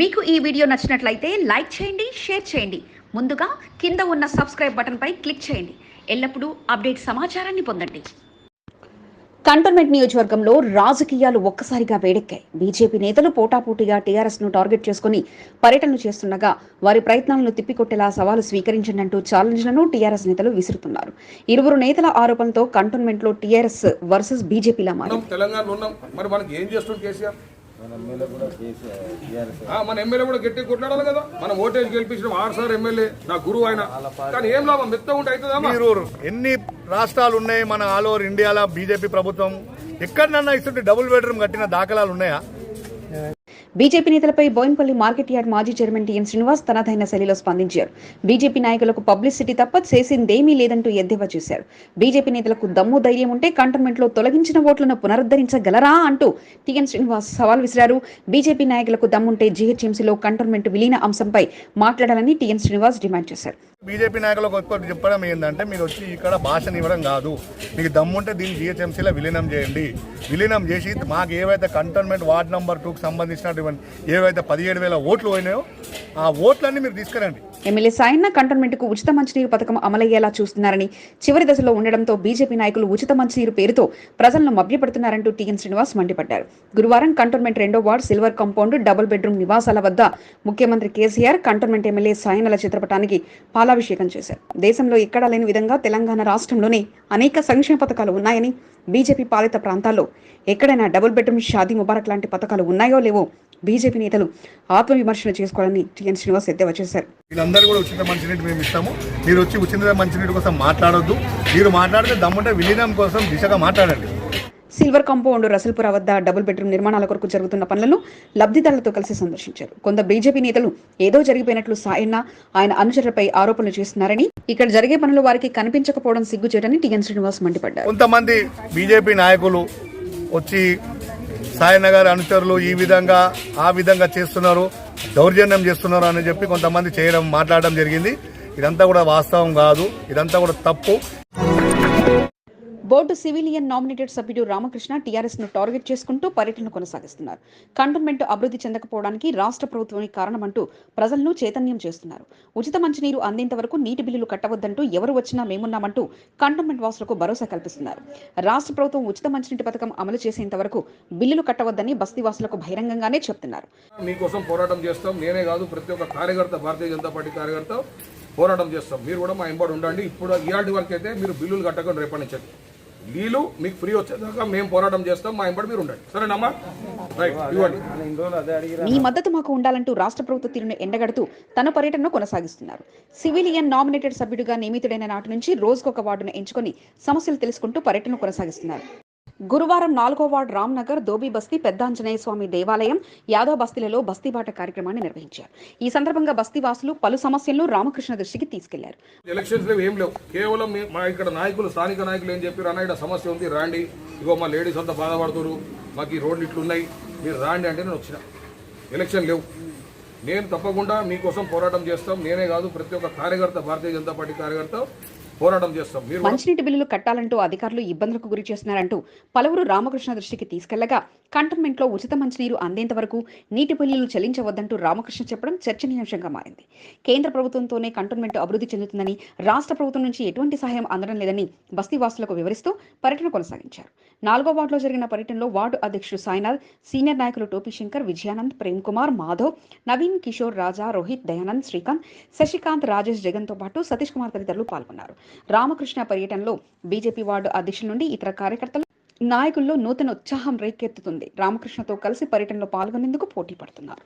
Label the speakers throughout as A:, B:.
A: మీకు ఈ వీడియో నచ్చినట్లయితే లైక్ చేయండి షేర్ చేయండి. ముందుగా కింద ఉన్న సబ్స్క్రైబ్ బటన్పై క్లిక్ చేయండి. ఎల్లప్పుడూ అప్డేట్ సమాచారాన్ని పొందండి. కంటోన్మెంట్ నియోజకవర్గంలో రాజకీయాలు ఒక్కసారిగా వేడెక్కాయి. బీజేపీ నేతలు పోటాపోటీగా టీఆర్ఎస్ను టార్గెట్ చేసుకుని పర్యటనలు చేస్తుండగా వారి ప్రయత్నాలను తిప్పికొట్టేలా సవాలు స్వీకరించండి అంటూ ఛాలెంజ్లను టీఆర్ఎస్ నేతలు విసురుతున్నారు. ఇరువురు నేతల ఆరోపణలతో కంటోన్మెంట్లో టీఆర్ఎస్ వర్సెస్ బీజేపీలా మారింది.
B: ఉన్నాం తెలంగాణలో ఉన్నాం. మరి మనకి ఏం చేస్తుంది కేసీఆర్?
C: మన ఎమ్మెల్యే కూడా కేసీఆర్ టీఆర్ఎస్
B: ఆ, మన ఎమ్మెల్యే కూడా గట్టి కొట్లాడాలి కదా. మనం ఓటేజ్ గెలిపించిన ఆరు సార్ ఎమ్మెల్యే నా గురువు ఆయన. కానీ ఏం లాభం? మెత్త ఉంటే అవుతుందా
D: మీరు ఎన్ని రాష్ట్రాలు ఉన్నాయి మన ఆల్ ఓవర్ ఇండియాలో బీజేపీ ప్రభుత్వం ఎక్కడనన్నా ఇస్తుంటే డబుల్ బెడ్రూమ్ కట్టిన దాఖలాలు ఉన్నాయా?
A: బీజేపీ నేతలపై బోయిన్పల్లి మార్కెట్ యార్డ్ మాజీ చైర్మన్ టిఎన్ శ్రీనివాస్ తనదైన శైలిలో స్పందించారు. బీజేపీ నాయకులకు పబ్లిసిటీ తప్ప చేసిందేమీ లేదంటూ ఎద్దేవా చేశారు. బీజేపీ నేతలకు దమ్ము ధైర్యం ఉంటే కంటోన్మెంట్లో తొలగించిన ఓట్లను పునరుద్ధరించగలరా అంటూ టీఎన్ శ్రీనివాస్ సవాల్ విసిరారు. బీజేపీ నాయకులకు దమ్ముంటే జీహెచ్ఎంసీలో కంటోన్మెంట్ విలీన అంశంపై మాట్లాడాలని టీఎన్ శ్రీనివాస్ డిమాండ్ చేశారు.
D: బీజేపీ నాయకులకు ఒక్కటి చెప్పడం ఏంటంటే మీరు వచ్చి ఇక్కడ భాషను ఇవ్వడం కాదు. మీకు దమ్ముంటే దీన్ని జిహెచ్ఎంసీలో విలీనం చేయండి. విలీనం చేసి మాకు ఏవైతే కంటోన్మెంట్ వార్డ్ నెంబర్ టూకి సంబంధించినటువంటి ఏవైతే పదిహేడు వేల ఓట్లు పోయినాయో ఆ ఓట్లన్నీ మీరు తీసుకురండి.
A: ఎమ్మెల్యే సాయన్న కంటోన్మెంట్కు ఉచిత మంచినీరు పథకం అమలయ్యేలా చూస్తున్నారని చివరి దశలో ఉండడంతో బీజేపీ నాయకులు ఉచిత మంచినీరు పేరుతో ప్రజలను మభ్యపెడుతున్నారంటూ టీఎన్ శ్రీనివాస్ మండిపడ్డారు. గురువారం కంటోన్మెంట్ రెండో ward silver compound double bedroom నివాసాల వద్ద ముఖ్యమంత్రి కేసీఆర్ కంటోన్మెంట్ ఎమ్మెల్యే సాయన్నల చిత్రపటానికి పాలాభిషేకం చేశారు. దేశంలో ఎక్కడా లేని విధంగా తెలంగాణ రాష్ట్రంలోనే అనేక సంక్షేమ పథకాలు ఉన్నాయని బీజేపీ పాలిత ప్రాంతాల్లో ఎక్కడైనా డబుల్ బెడ్రూమ్ షాదీ ముబారక్ లాంటి పథకాలు ఉన్నాయో లేవో బీజేపీ నేతలు ఆత్మవిమర్శన చేసుకోవాలని టీఎన్ శ్రీనివాస్ ఎద్దేవా చేశారు.
D: వీళ్ళందరూ కూడా ఉచిత మంచినీటి మేము ఇస్తాము. మీరు వచ్చి ఉచిత మంచినీటి కోసం మాట్లాడొద్దు. మీరు మాట్లాడితే దమ్ముంటే విలీనం కోసం దిశగా మాట్లాడండి.
A: సిల్వర్ కాంపౌండ్ రసల్పుర వద్ద డబుల్ బెడ్రూమ్ నిర్మాణాల కొరకు జరుగుతున్న పనులను లబ్ధిదారులతో కలిసి సందర్శించారు. కొందరు బీజేపీ నేతలు ఏదో జరిగిపోయినట్లు సాయన్న ఆయన అనుచరులపై ఆరోపణలు చేస్తున్నారని ఇక్కడ జరిగే పనులు వారికి కనిపించకపోవడం సిగ్గుచేటని టీఎన్ శ్రీనివాస్ మండిపడ్డారు.
D: కొంతమంది బీజేపీ నాయకులు వచ్చి సాయనగర్ అనుచరులు ఈ విధంగా ఆ విధంగా చేస్తున్నారు. దౌర్జన్యం చేస్తున్నారు అని చెప్పి కొంతమంది చేయడం మాట్లాడడం జరిగింది. ఇదంతా కూడా వాస్తవం కాదు. ఇదంతా కూడా తప్పు.
A: బోర్డు సివిలియన్ నామినేటెడ్ సభ్యుడు రామకృష్ణ టీఆర్ఎస్ను టార్గెట్ చేసుకుంటూ పర్యటన కొనసాగిస్తున్నారు. కంటోన్మెంట్ అభివృద్ధి చెందకపోవడానికి రాష్ట్ర ప్రభుత్వమే కారణమంటూ ప్రజలను చైతన్యం చేస్తున్నారు. ఉచిత మంచినీరు అందేంత వరకు నీటి బిల్లులు కట్టవద్దంటూ ఎవరు వచ్చినా మేమున్నామంటూ కంటోన్మెంట్ వాసులకు భరోసా కల్పిస్తున్నారు. రాష్ట్ర ప్రభుత్వం ఉచిత మంచినీటి పథకం అమలు చేసేంత వరకు బిల్లులు కట్టవద్దని బస్తీవాసులకు బహిరంగంగానే చెప్తున్నారు.
B: మీకోసం పోరాటం చేస్తాం. నేనే కాదు ప్రతి ఒక్క కార్యకర్త భారతీయ జనతా పార్టీ కార్యకర్త పోరాటం చేస్తాం. మీరు కూడా మా ఎంబడి ఉండండి. ఇప్పుడు ఇలాంటి వరకు అయితే మీరు బిల్లులు కట్టకుండా రేపటి నుంచి. నీళ్ళు మీకు ఫ్రీ వచ్చేదాకా మేము పోరాటం చేస్తాం మా ఎంబడి మీరు ఉండండి. సరేనమ్మా? రైట్ ఇవ్వండి.
A: మీ మద్దతు మాకు ఉండాలంటూ రాష్ట్ర ప్రభుత్వ తీరును ఎండగడుతూ తన పర్యటనను కొనసాగిస్తున్నారు. సివిలియన్ నామినేటెడ్ సభ్యుడిగా నియమితుడైన నాటి నుంచి రోజుకొక వార్డును ఎంచుకొని సమస్యలు తెలుసుకుంటూ పర్యటన కొనసాగిస్తున్నారు. గురువారం నాలుగో వార్డు రామ్నగర్ దోబీ బస్తీ పెద్ద ఆంజనేయ స్వామి దేవాలయం యాదవ బస్తీలలో బస్తీబాట కార్యక్రమాన్ని నిర్వహించారు. ఈ సందర్భంగా బస్తీవాసులు పలు సమస్యలను రామకృష్ణ దృష్టికి తీసుకెళ్ళారు.
B: ఎలక్షన్స్ ఏం లేవు. కేవలం మా ఇక్కడ నాయకులు స్థానిక నాయకులు ఏం చెప్పారు? అన్న ఇక్కడ సమస్య ఉంది రాండి. ఇగో మా లేడీస్ అంతా బాధపడుతున్నారు. మాకు ఈ రోడ్లు ఇట్లున్నాయి. మీరు రాండి అంటే నేను వచ్చిన. ఎలక్షన్ లేవు. నేను తప్పకుండా మీకోసం పోరాటం చేస్తాం. నేనే కాదు ప్రతి ఒక్క కార్యకర్త భారతీయ జనతా పార్టీ కార్యకర్త పోరాటం చేస్తాం. మీరు
A: మంచినీటి బిల్లులు కట్టాలంటూ అధికారులు ఇబ్బందులకు గురి చేస్తున్నారంటూ పలువురు రామకృష్ణ దృష్టికి తీసుకెళ్ళగా కంటోన్మెంట్లో ఉచిత మంచినీరు అందేంత వరకు నీటి బిల్లులు చెల్లించవద్దంటూ రామకృష్ణ చెప్పడం చర్చనీయాంశంగా మారింది. కేంద్ర ప్రభుత్వంతోనే కంటోన్మెంట్ అభివృద్ధి చెందుతుందని రాష్ట్ర ప్రభుత్వం నుంచి ఎటువంటి సహాయం అందడం లేదని బస్తీవాసులకు వివరిస్తూ పర్యటన కొనసాగించారు. నాలుగో వార్డులో జరిగిన పర్యటనలో వార్డు అధ్యక్షుడు సాయినాథ్ సీనియర్ నాయకులు టోపీ శంకర్ విజయానంద్ ప్రేమ్ కుమార్ మాధవ్ నవీన్ కిషోర్ రాజా రోహిత్ దయానంద్ శ్రీకాంత్ శశికాంత్ రాజేష్ జగన్తో పాటు సతీష్ కుమార్ తదితరులు పాల్గొన్నారు. రామకృష్ణ పర్యటనలో బీజేపీ వార్డు అధ్యక్షుల నుండి ఇతర కార్యకర్తలు నాయకుల్లో నూతన ఉత్సాహం రేకెత్తుతుంది. రామకృష్ణతో కలిసి పర్యటనలో పాల్గొనేందుకు పోటీ పడుతున్నారు.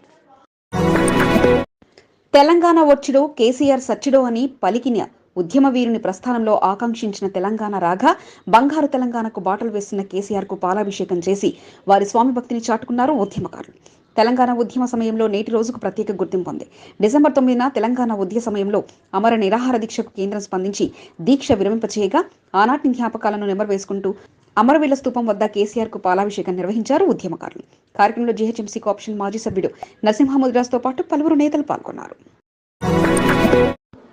A: తెలంగాణ వచ్చిడో కేసీఆర్ సచ్చిడో అని పలికిన ఉద్యమ వీరుని ప్రస్థానంలో ఆకాంక్షించిన తెలంగాణ రాగా బంగారు తెలంగాణకు బాటలు వేస్తున్న కేసీఆర్కు పాలాభిషేకం చేసి వారి స్వామి భక్తిని చాటుకున్నారు ఉద్యమకారులు. తెలంగాణ ఉద్యమ సమయంలో నేటి రోజుకు ప్రత్యేక గుర్తింపు ఉంది. డిసెంబర్ తొమ్మిదిన తెలంగాణ ఉద్యమ సమయంలో అమర నిరాహార దీక్షకు కేంద్రం స్పందించి దీక్ష విరమింపచేయగా ఆనాటి జ్ఞాపకాలను నెమరు అమరవీల స్థూపం వద్ద కేసీఆర్కు పాలాభిషేకం నిర్వహించారు ఉద్యమకారులు. కార్యక్రమంలో జీహెచ్ఎంసీ కోఆప్షన్ మాజీ సభ్యుడు నరసింహ ముద్రాస్తో పాటు పలువురు నేతలు పాల్గొన్నారు.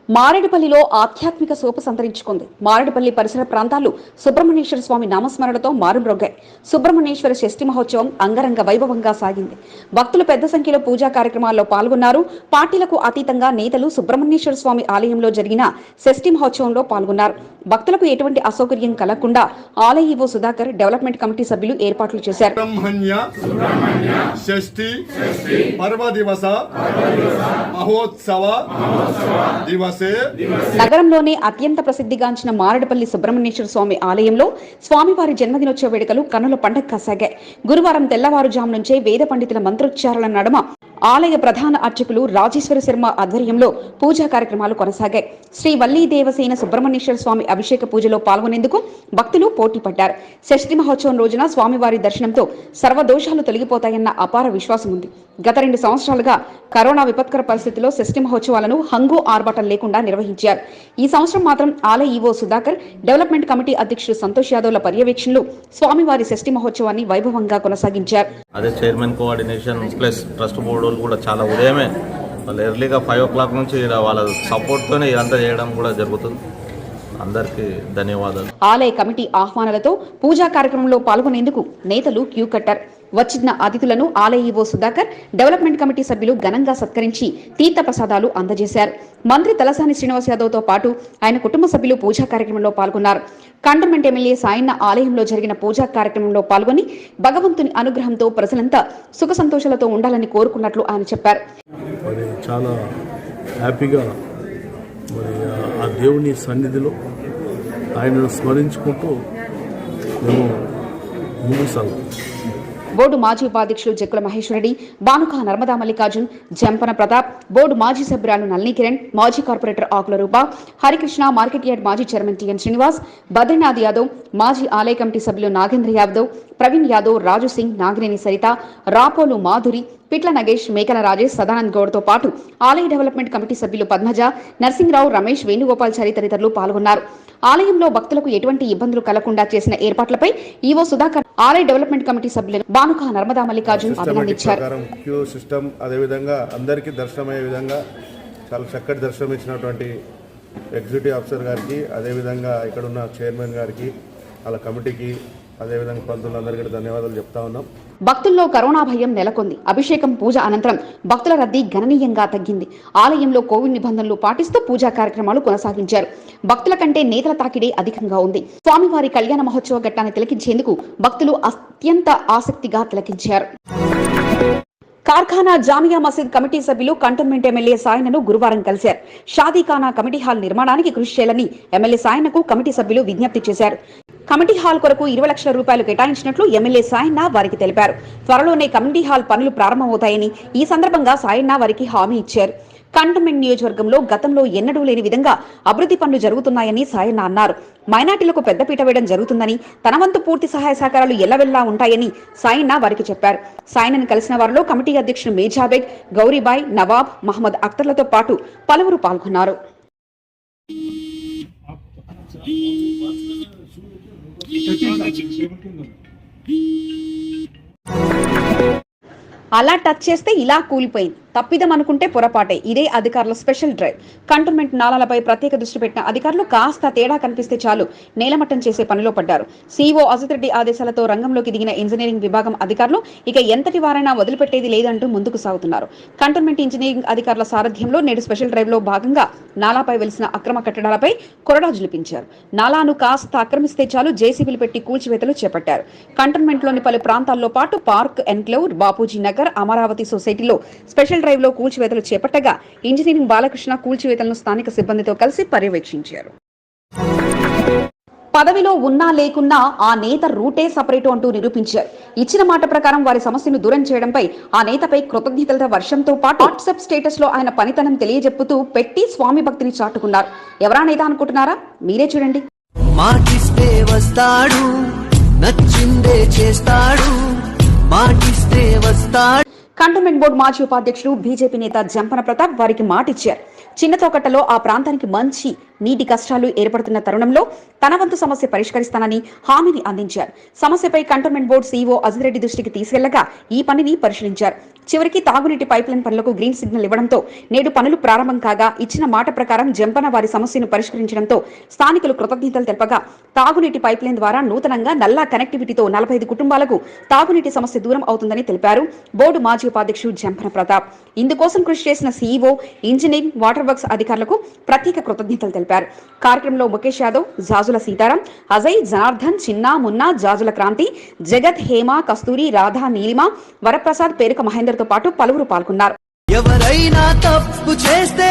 A: మారేడుపల్లిలో ఆధ్యాత్మిక సోపు సంతరించుకుంది. మారేడుపల్లి పరిసర ప్రాంతాలు సుబ్రహ్మణ్యేశ్వర స్వామి నామస్మరణతో మారుమ్రొగ్గాయి సుబ్రహ్మణ్యేశ్వర షష్ఠి మహోత్సవం అంగరంగ వైభవంగా సాగింది. భక్తులు పెద్ద సంఖ్యలో పూజా కార్యక్రమాల్లో పాల్గొన్నారు. పార్టీలకు అతీతంగా నేతలు సుబ్రహ్మణ్యేశ్వర స్వామి ఆలయంలో జరిగిన షష్ఠి మహోత్సవంలో పాల్గొన్నారు. భక్తులకు ఎటువంటి అసౌకర్యం కలగకుండా ఆలయ ఈవో సుధాకర్ డెవలప్మెంట్ కమిటీ సభ్యులు ఏర్పాట్లు చేశారు.
D: దివస మహోత్సవ
A: నగరంలోనే అత్యంత ప్రసిద్ధిగాంచిన మారడపల్లి సుబ్రహ్మణ్యేశ్వర స్వామి ఆలయంలో స్వామివారి జన్మదినోత్సవ వేడుకలు కన్నుల పండగ కాసాగాయి. గురువారం తెల్లవారుజాము నుంచే వేద పండితుల మంత్రోచ్చారణ నడుమ ఆలయ ప్రధాన అర్చకులు రాజేశ్వర శర్మ ఆధ్వర్యంలో పూజా కార్యక్రమాలు కొనసాగాయి. శ్రీ వల్లీ దేవసేన సుబ్రహ్మణ్యేశ్వర స్వామి అభిషేక పూజలో పాల్గొనేందుకు భక్తులు పోటీ పడ్డారు. షష్ఠి మహోత్సవం రోజున స్వామివారి దర్శనంతో సర్వదోషాలు తొలగిపోతాయన్న అపార విశ్వాసం ఉంది. గత రెండు సంవత్సరాలుగా కరోనా విపత్కర పరిస్థితిలో షష్ఠి మహోత్సవాలను హంగు ఆర్భాటం లేకుండా నిర్వహించారు. ఈ సంవత్సరం మాత్రం ఆలయ ఈవో సుధాకర్ డెవలప్మెంట్ కమిటీ అధ్యక్షుడు సంతోష్ యాదవ్ల పర్యవేక్షణలో స్వామివారి షష్ఠి మహోత్సవాన్ని వైభవంగా కొనసాగించారు.
E: అదే chairman coordination plus trust board వాళ్ళు కూడా చాలా ఉదయమే వాళ్ళు ఎర్లీగా ఫైవ్ ఓ క్లాక్ నుంచి వాళ్ళ సపోర్ట్తోనే ఇదంతా చేయడం కూడా జరుగుతుంది. అందరికీ ధన్యవాదాలు.
A: ఆలయ కమిటీ ఆహ్వానాలతో పూజా కార్యక్రమంలో పాల్గొనేందుకు నేతలు క్యూ కట్టారు. వచ్చిన అతిథులను ఆలయ సుధాకర్ డెవలప్మెంట్ కమిటీ సభ్యులు ఘనంగా సత్కరించి తీర్థ ప్రసాదాలు అందజేశారు. మంత్రి తలసాని శ్రీనివాస్ యాదవ్తో పాటు ఆయన కుటుంబ సభ్యులు పూజా కార్యక్రమంలో పాల్గొన్నారు. కంటోన్మెంట్ ఎమ్మెల్యే సాయన్న ఆలయంలో జరిగిన పూజా కార్యక్రమంలో పాల్గొని భగవంతుని అనుగ్రహంతో ప్రజలంతా సుఖ సంతోషాలతో ఉండాలని కోరుకున్నట్లు ఆయన చెప్పారు.
F: మరి చాలా హ్యాపీగా మరి ఆ- ఆ దేవుని సన్నిధిలో ఆయనను స్మరించుకుంటూ మేము ముందుకు సాగుతాం.
A: బోర్డు మాజీ ఉపాధ్యక్షులు జక్కుల మహేశ్వరరెడ్డి బానుక నర్మదా మల్లికార్జున్ జంపన ప్రతాప్ బోర్డు మాజీ సభ్యురాలు నళిని కిరణ్ మాజీ corporator Akula Roopa Harikrishna market yard మాజీ చైర్మన్ టిఎన్ శ్రీనివాస్ బద్రీనాథ్ యాదవ్ మాజీ ఆలయ కమిటీ సభ్యులు నాగేంద్ర యాదవ్ ప్రవీణ్ యాదవ్ రాజు సింగ్ నాగినేని సరిత రాపోలు మాధురి పిట్ల నగేష్ మేకల రాజేష్ సదానంద్ గౌడ్తో పాటు ఆలయ డెవలప్మెంట్ కమిటీ సభ్యులు పద్మజ నర్సింగ్రావు రమేష్ వేణుగోపాల్చారి తదితరులు పాల్గొన్నారు. ఆలయంలో భక్తులకు ఎటువంటి ఇబ్బందులు కలగకుండా చేసిన ఏర్పాట్లపై ఈవో సుధాకర్ ఆలయ డెవలప్మెంట్ కమిటీ సభ్యులను బానుక నర్మదా మల్లికార్జున్ అభినందించారు.
G: సిస్టమ్ అదేవిధంగా అందరికీ దర్శనం అయ్యే విధంగా చాలా చక్కటి దర్శనం ఇచ్చినటువంటి ఎగ్జిక్యూటివ్ ఆఫీసర్ గారికి అదేవిధంగా ఇక్కడ ఉన్న చైర్మన్ గారికి వాళ్ళ కమిటీకి అదేవిధంగా పంతులందరికీ ధన్యవాదాలు చెప్తా ఉన్నాం.
A: భక్తుల్లో కరోనా భయం నెలకొంది. అభిషేకం పూజ అనంతరం భక్తుల రద్దీ గణనీయంగా తగ్గింది. ఆలయంలో కోవిడ్ నిబంధనలు పాటిస్తూ పూజా కార్యక్రమాలు కొనసాగించారు. భక్తుల కంటే నేతల తాకిడే అధికంగా ఉంది. స్వామివారి కళ్యాణ మహోత్సవ ఘట్టాన్ని తిలకించేందుకు భక్తులు అత్యంత ఆసక్తిగా తిలకించారు. కార్ఖానా జామియా మసీద్ కమిటీ సభ్యులు కంటోన్మెంట్ ఎమ్మెల్యే సాయనను గురువారం కలిశారు. షాదీఖానా కమిటీ హాల్ నిర్మాణానికి కృషి చేయాలని ఎమ్మెల్యే సాయనకు కమిటీ సభ్యులు విజ్ఞప్తి చేశారు. కమిటీ హాల్ కొరకు ఇరవై లక్షల రూపాయలు కేటాయించినట్లు ఎమ్మెల్యే సాయన్న వారికి తెలిపారు. త్వరలోనే కమిటీ హాల్ పనులు ప్రారంభమవుతాయని ఈ సందర్భంగా సాయన్న వారికి హామీ ఇచ్చారు. కంటోన్మెంట్ నియోజకవర్గంలో గతంలో ఎన్నడూ లేని విధంగా అభివృద్ధి పనులు జరుగుతున్నాయని సాయన్న అన్నారు. మైనార్టీలకు పెద్దపీట వేయడం జరుగుతుందని తన వంతు పూర్తి సహాయ సహకారాలు ఎల్లవెల్లా ఉంటాయని సాయన్న వారికి చెప్పారు. సాయనను కలిసిన వారిలో కమిటీ అధ్యక్షుడు మేజాబేగ్ గౌరీబాయ్ నవాబ్ మహమ్మద్ అఖ్తర్లతో పాటు పలువురు పాల్గొన్నారు. అలా టచ్ చేస్తే ఇలా కూలిపోయింది. తప్పిదం అనుకుంటే పొరపాటే. ఇదే అధికారుల స్పెషల్ డ్రైవ్. కంటోన్మెంట్ నాలాలపై ప్రత్యేక దృష్టి పెట్టిన అధికారులు కాస్త తేడా కనిపిస్తే చాలు నేలమట్టం చేసే పనిలో పడ్డారు. సీఓ అజిత్ రెడ్డి ఆదేశాలతో రంగంలోకి దిగిన ఇంజనీరింగ్ విభాగం అధికారులు ఇక ఎంతటి వారైనా వదిలిపెట్టేది లేదంటూ ముందుకు సాగుతున్నారు. కంటోన్మెంట్ ఇంజనీరింగ్ అధికారుల సారథ్యంలో నేడు స్పెషల్ డ్రైవ్లో భాగంగా నాలాపై వెలిసిన అక్రమ కట్టడాలపై కొరడా జులిపించారు నాలాను కాస్త ఆక్రమిస్తే చాలు జేసీబీలు పెట్టి కూల్చివేతలు చేపట్టారు. కంటోన్మెంట్లోని పలు ప్రాంతాల్లో పాటు పార్క్ ఎన్క్లేవ్ బాపూజీ నగర్ అమరావతి సొసైటీలో స్పెషల్ డ్రైవ్లో కూల్చివేతలు చేపట్టగా ఇంజనీరింగ్ బాలకృష్ణ కూల్చివేతలను స్థానిక సిబ్బందితో కలిసి పర్యవేక్షించారు. పదవిలో ఉన్నా లేకున్నా ఆ నేత రూటే సపరేటు అంటూ నిరూపించారు. ఇచ్చిన మాట ప్రకారం వారి సమస్యను దూరం చేయడంపై ఆ నేతపై కృతజ్ఞతల వర్షంతో పాటు వాట్సాప్ స్టేటస్లో ఆయన పనితనం తెలియజెప్పుతూ పెట్టి స్వామి భక్తిని చాటుకున్నారు. ఎవరా నేత అనుకుంటున్నారా? మీరే చూడండి.
H: మాటిస్తే వస్తాడు నచ్చిందే చేస్తాడు మాటిస్తే వస్తాడు.
A: కంటోన్మెంట్ బోర్డు మాజీ ఉపాధ్యక్షులు బీజేపీ నేత జంపన ప్రతాప్ వారికి మాటిచ్చారు. చిన్నతోకట్టలో ఆ ప్రాంతానికి మంచి నీటి కష్టాలు ఏర్పడుతున్న తరుణంలో తన వంతు సమస్య పరిష్కరిస్తానని హామీని అందించారు. సమస్యపై కంటోన్మెంట్ బోర్డు సీఈఓ అజిరెడ్డి దృష్టికి తీసుకెళ్ళగా ఈ పనిని పరిశీలించారు. చివరికి తాగునీటి పైప్లైన్ పనులకు గ్రీన్ సిగ్నల్ ఇవ్వడంతో నేడు పనులు ప్రారంభం కాగా ఇచ్చిన మాట ప్రకారం జంపన వారి సమస్యను పరిష్కరించడంతో స్థానికులు కృతజ్ఞతలు తెలపగా తాగునీటి పైప్లైన్ ద్వారా నూతనంగా నల్లా కనెక్టివిటీతో నలభై ఐదు కుటుంబాలకు తాగునీటి సమస్య దూరం అవుతుందని తెలిపారు. బోర్డు మాజీ ఉపాధ్యక్షుడు జంపన ప్రతాప్. ఇందుకోసం కృషి చేసిన సీఈఓ ఇంజనీరింగ్ వాటర్ వర్క్స్ అధికారులకు ప్రత్యేక కృతజ్ఞతలు తెలిపారు. కార్యక్రమంలో ముఖేష్ యాదవ్ జాజుల సీతారాం అజయ్ జనార్దన్ చిన్నా మున్నా జాజుల క్రాంతి జగత్ హేమ కస్తూరి రాధా నీలిమ వరప్రసాద్ పేరుక మహేందర్తో పాటు పలువురు పాల్గొన్నారు.
H: ఎవరైనా తప్పు చేస్తే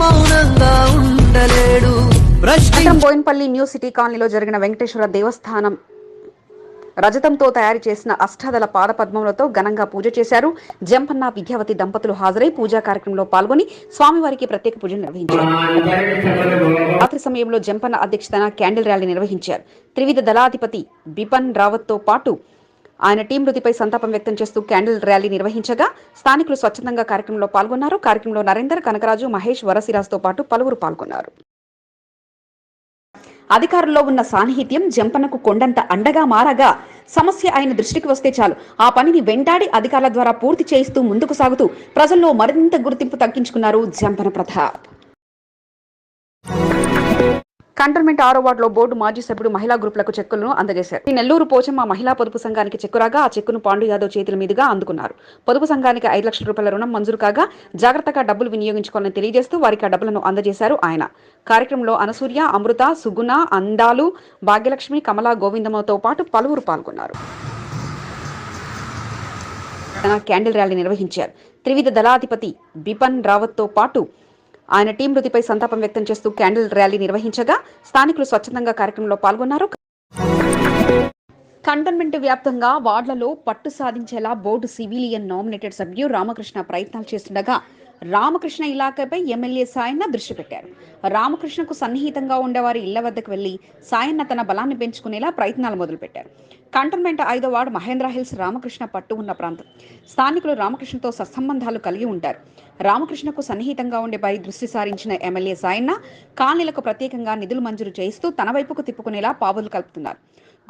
H: మౌనంగా ఉండలేడు.
A: బోయిన్పల్లి న్యూ సిటీ కాలనీలో జరిగిన వెంకటేశ్వర దేవస్థానం రజతంతో తయారు చేసిన అష్టాదల పాదపద్మములతో ఘనంగా పూజ చేశారు. జంపన్న విద్యావతి దంపతులు హాజరై పూజా కార్యక్రమంలో పాల్గొని స్వామివారికి ప్రత్యేక పూజలు నిర్వహించారు. రాత్రి సమయంలో జంపన్న అధ్యక్షతన క్యాండిల్ ర్యాలీ నిర్వహించారు. త్రివిధ దళాధిపతి బిపన్ రావత్తో పాటు ఆయన టీం మృతిపై సంతాపం వ్యక్తం చేస్తూ క్యాండిల్ ర్యాలీ నిర్వహించగా స్థానికులు స్వచ్ఛందంగా కార్యక్రమంలో పాల్గొన్నారు. కార్యక్రమంలో నరేందర్ కనకరాజు మహేష్ వరసిరాజ్తో పాటు పలువురు పాల్గొన్నారు. అధికారుల్లో ఉన్న సాన్నిహిత్యం జంపనకు కొండంత అండగా మారగా సమస్య ఆయన దృష్టికి వస్తే చాలు. ఆ పనిని వెంటాడి అధికారుల ద్వారా పూర్తి చేయిస్తూ ముందుకు సాగుతూ ప్రజల్లో మరింత గుర్తింపు తగ్గించుకున్నారు జంపన ప్రతాప్. కంటోన్మెంట్ ఆరో వార్డులో బోర్డు మాజీ సభ్యుడు మహిళా గ్రూపులకు చెక్కులను అందజేశారు. ఈ నెల్లూరు పోచమ్మ మహిళా పొదుపు సంఘానికి చెక్కురాగా ఆ చెక్కును పాండు యాదవ్ చేతుల మీదుగా అందుకున్నారు. పొదుపు సంఘానికి ఐదు లక్షల రూపాయల రుణం మంజూరు కాగా జాగ్రత్తగా డబ్బులు వినియోగించుకోవాలని తెలియజేస్తూ వారికి ఆ డబ్బులను అందజేశారు ఆయన. కార్యక్రమంలో అనసూర్య అమృత సుగుణ అందాలు భాగ్యలక్ష్మి కమల గోవిందమ్మతో పాటు పలువురు పాల్గొన్నారు. తన క్యాండిల్ ర్యాలీ నిర్వహించారు. త్రివిధ దళాధిపతి బిపన్ రావత్తో పాటు ఆయన టీం మృతిపై సంతాపం వ్యక్తం చేస్తూ క్యాండిల్ ర్యాలీ నిర్వహించగా స్థానికులు స్వచ్ఛందంగా కార్యక్రమంలో పాల్గొన్నారు. కంటోన్మెంట్ వ్యాప్తంగా వార్డులలో పట్టు సాధించేలా బోర్డు సివిలియన్ నామినేటెడ్ సభ్యుడు రామకృష్ణ ప్రయత్నాలు చేస్తుండగా రామకృష్ణ ఇలాకాపై ఎమ్మెల్యే సాయన్న దృష్టి పెట్టారు. రామకృష్ణకు సన్నిహితంగా ఉండేవారి ఇళ్ళ వద్దకు వెళ్ళి సాయన్న తన బలాన్ని పెంచుకునేలా ప్రయత్నాలు మొదలుపెట్టారు. కంటోన్మెంట్ ఐదో వార్డు మహేంద్ర హిల్స్ రామకృష్ణ పట్టు ఉన్న ప్రాంతం. స్థానికులు రామకృష్ణతో సత్సంబంధాలు కలిగి ఉంటారు. రామకృష్ణకు సన్నిహితంగా ఉండేపై దృష్టి సారించిన ఎమ్మెల్యే సాయన్న కాలనీలకు ప్రత్యేకంగా నిధులు మంజూరు చేయిస్తూ తన వైపుకు తిప్పుకునేలా పావులు కలుపుతున్నారు.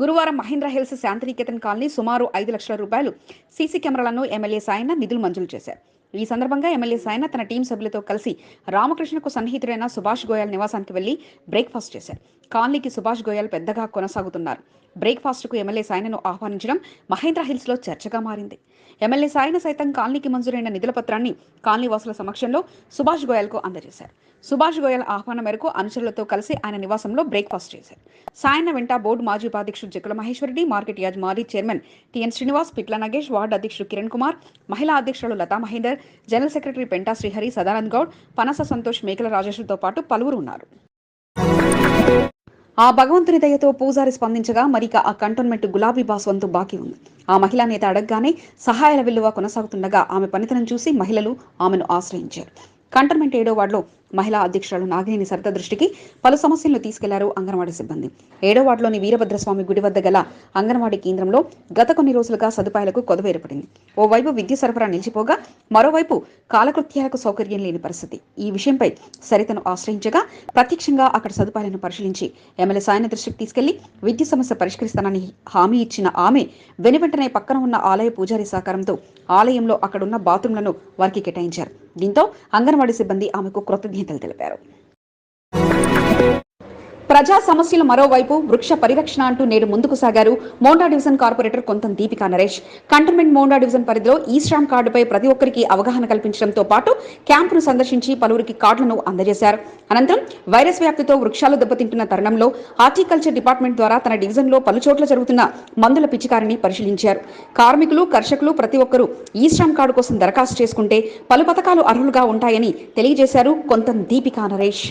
A: గురువారం మహేంద్ర హిల్స్ శాంతినికేతన్ కాలనీ సుమారు ఐదు లక్షల రూపాయలు సీసీ కెమెరాలను ఎమ్మెల్యే సాయన్న నిధులు మంజూరు చేశారు. ఈ సందర్భంగా ఎమ్మెల్యే సాయన తన టీం సభ్యులతో కలిసి రామకృష్ణకు సన్నిహితుడైన సుభాష్ గోయల్ నివాసానికి వెళ్ళి బ్రేక్ఫాస్ట్ చేశారు. కాలనీకి సుభాష్ గోయల్ పెద్దగా కొనసాగుతున్నారు. బ్రేక్ఫాస్ట్కు ఎమ్మెల్యే సాయనను ఆహ్వానించడం మహేంద్ర హిల్స్లో చర్చగా మారింది. ఎమ్మెల్యే సాయన సైతం కాలనీకి మంజూరైన నిధుల పత్రాన్ని కాలనీ వాసుల సమక్షంలో సుభాష్ గోయల్కు అందజేశారు. సుభాష్ గోయల్ ఆహ్వానం మేరకు అనుచరులతో కలిసి ఆయన నివాసంలో బ్రేక్ఫాస్ట్ చేశారు. సాయన వెంట బోర్డు మాజీ ఉపాధ్యక్షుడు జక్కుల మహేశ్వరరెడ్డి మార్కెట్ యాజ్ మాజీ chairman TN Srinivas Pitla Nagesh ward అధ్యక్షుడు కిరణ్ కుమార్ మహిళా అధ్యక్షులు లతా మహేందర్ జనరల్ సెక్రటరీ పెంటా శ్రీహరి సదానంద్ గౌడ్ పనస సంతోష్ మేకల రాజేశ్వరితో పాటు పలువురు ఉన్నారు. ఆ భగవంతుని దయతో పూజారి స్పందించగా మరిక ఆ కంటోన్మెంట్ గులాబీ బాస్ వంతు బాకీ ఉంది. ఆ మహిళా నేత అడగగానే సహాయాల విలువ కొనసాగుతుండగా ఆమె పనితనం చూసి మహిళలు ఆమెను ఆశ్రయించారు. కంటోన్మెంట్ ఏడో వార్డులో మహిళా అధ్యక్షురాలు నాగినేని సరిత దృష్టికి పలు సమస్యలను తీసుకెళ్ళారు అంగన్వాడీ సిబ్బంది. ఏడో వార్డులోని వీరభద్రస్వామి గుడి వద్ద గల అంగన్వాడీ కేంద్రంలో గత కొన్ని రోజులుగా సదుపాయాలకు కొదవ ఏర్పడింది. ఓవైపు విద్యుత్ సరఫరా నిలిచిపోగా మరోవైపు కాలకృత్యాలకు సౌకర్యం లేని పరిస్థితి. ఈ విషయంపై సరితను ఆశ్రయించగా ప్రత్యక్షంగా అక్కడ సదుపాయాలను పరిశీలించి ఎమ్మెల్యే సాయన దృష్టికి తీసుకెళ్ళి విద్యుత్ సమస్య పరిష్కరిస్తానని హామీ ఇచ్చిన ఆమె వెనువెంటనే పక్కన ఉన్న ఆలయ పూజారి సహకారంతో ఆలయంలో అక్కడున్న బాత్రూంలను వారికి కేటాయించారు. దీంతో అంగన్వాడీ సిబ్బంది ఆమెకు గీతలు తెలిపారు. ప్రజా సమస్యలు మరోవైపు వృక్ష పరిరక్షణ అంటూ నేడు ముందుకు సాగారు Monda division corporator Kontham Deepika Naresh. Cantonment Monda division పరిధిలో ఈ శ్రామ్ కార్డుపై ప్రతి ఒక్కరికి అవగాహన కల్పించడంతో పాటు క్యాంపును సందర్శించి పలువురికి కార్డులను అందజేశారు. అనంతరం వైరస్ వ్యాప్తితో వృక్షాలు దెబ్బతింటున్న తరుణంలో హార్టికల్చర్ డిపార్ట్మెంట్ ద్వారా తన డివిజన్లో పలుచోట్ల జరుగుతున్న మందుల పిచికారిని పరిశీలించారు. కార్మికులు కర్షకులు ప్రతి ఒక్కరూ ఈ శ్రామ్ కార్డు కోసం దరఖాస్తు చేసుకుంటే పలు పథకాలు అర్హులుగా ఉంటాయని తెలియజేశారు కొంతం దీపికా నరేష్.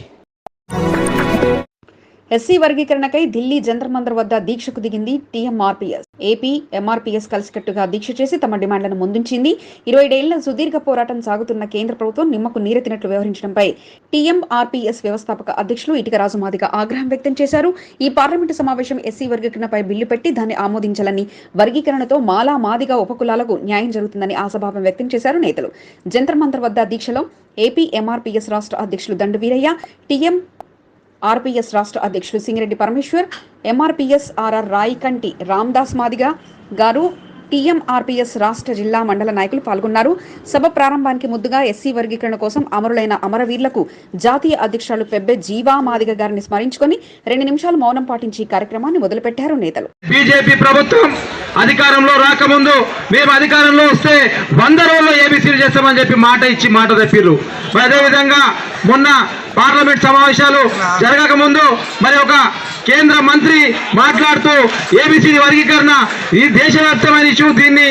A: ఎస్సీ వర్గీకరణకై ఢిల్లీ జంతర్ మంతర్ వద్ద దీక్షకు దిగింది టీఎంఆర్పీఎస్. ఏపీ ఎంఆర్పీఎస్ కలిసికట్టుగా దీక్ష చేసి తమ డిమాండ్లను ముందుంచింది. ఇరవై ఏళ్ళ సుదీర్ఘ పోరాటం సాగుతున్న కేంద్ర ప్రభుత్వం నిమ్మకు నీరెత్తినట్లు వ్యవహరించడంపై టీఎంఆర్పీఎస్ వ్యవస్థాపక అధ్యక్షులు ఇటుక రాజుమాదిగ ఆగ్రహం వ్యక్తం చేశారు. ఈ పార్లమెంటు సమావేశం ఎస్సీ వర్గీకరణపై బిల్లు పెట్టి దాన్ని ఆమోదించాలని వర్గీకరణతో మాలా మాదిగ ఉపకులాలకు న్యాయం జరుగుతుందని ఆశాభావం వ్యక్తం చేశారు నేతలు. జంతర్ మంతర్ వద్ద దీక్షలో ఏపీ ఎంఆర్పీఎస్ రాష్ట్ర అధ్యక్షులు దండు వీరయ్య టీఎం ఆర్పీఎస్ రాష్ట్ర అధ్యక్షుడు Singireddy Parameshwar MRPS RR Raikanti Ramdas Madiga garu TMRPS రాష్ట్ర జిల్లా మండల నాయకులు పాల్గొన్నారు. సభ ప్రారంభానికి ముద్దుగా ఎస్సీ వర్గీకరణ కోసం అమరులైన అమరవీరులకు జాతీయ అధ్యక్షులు పెబ్బె జీవా మాదిగ గారిని స్మరించుకొని రెండు నిమిషాలు మౌనం పాటించి ఈ కార్యక్రమాన్ని మొదలుపెట్టారు నేతలు.
I: బీజేపీ ప్రభుత్వం అధికారంలో రాకముందు మేము అధికారంలో వస్తే వంద రోజుల్లో ఏబీసీలు చేస్తామని చెప్పి మాట ఇచ్చి మాట తప్పిర్రు. మరి అదేవిధంగా మొన్న పార్లమెంట్ సమావేశాలు జరగక ముందు మరి ఒక కేంద్ర మంత్రి మాట్లాడుతూ ఏబిసి వర్గీకరణ ఈ దేశవ్యాప్తమైన ఇష్యూ దీన్ని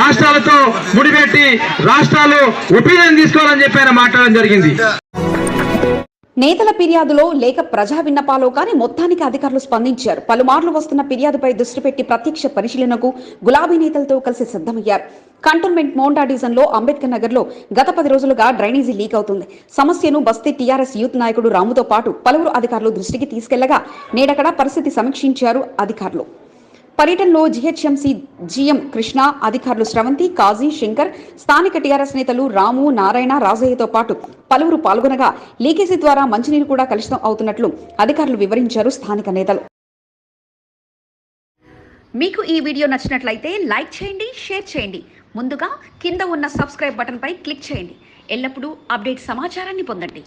I: రాష్ట్రాలతో ముడిపెట్టి రాష్ట్రాలు ఒపీనియన్ తీసుకోవాలని చెప్పి ఆయన మాట్లాడడం జరిగింది.
A: నేతల ఫిర్యాదులో లేక ప్రజా విన్నపాలో కానీ మొత్తానికి అధికారులు స్పందించారు. పలుమార్లు వస్తున్న ఫిర్యాదుపై దృష్టి పెట్టి ప్రత్యక్ష పరిశీలనకు గులాబీ నేతలతో కలిసి సిద్ధమయ్యారు. కంటోన్మెంట్ మోండా డివిజన్లో అంబేద్కర్ నగర్లో గత పది రోజులుగా డ్రైనేజీ లీక్ అవుతుంది. సమస్యను బస్తీ టీఆర్ఎస్ యూత్ నాయకుడు రాముతో పాటు పలువురు అధికారులు దృష్టికి తీసుకెళ్ళగా నేడక్కడ పరిస్థితి సమీక్షించారు అధికారులు. పర్యటనలో జీహెచ్ఎంసీ జీఎం కృష్ణ అధికారులు స్రవంతి కాజీ శంకర్ స్థానిక టీఆర్ఎస్ నేతలు రాము నారాయణ రాజయ్యతో పాటు పలువురు పాల్గొనగా లీకేజీ ద్వారా మంచినీరు కూడా కలుషితం అవుతున్నట్లు అధికారులు వివరించారు స్థానిక నేతలు. మీకు ఈ వీడియో నచ్చినట్లయితే లైక్ చేయండి షేర్ చేయండి. ముందుగా కింద ఉన్న సబ్స్క్రైబ్ బటన్పై క్లిక్ చేయండి. ఎల్లప్పుడూ అప్డేట్ సమాచారాన్ని పొందండి.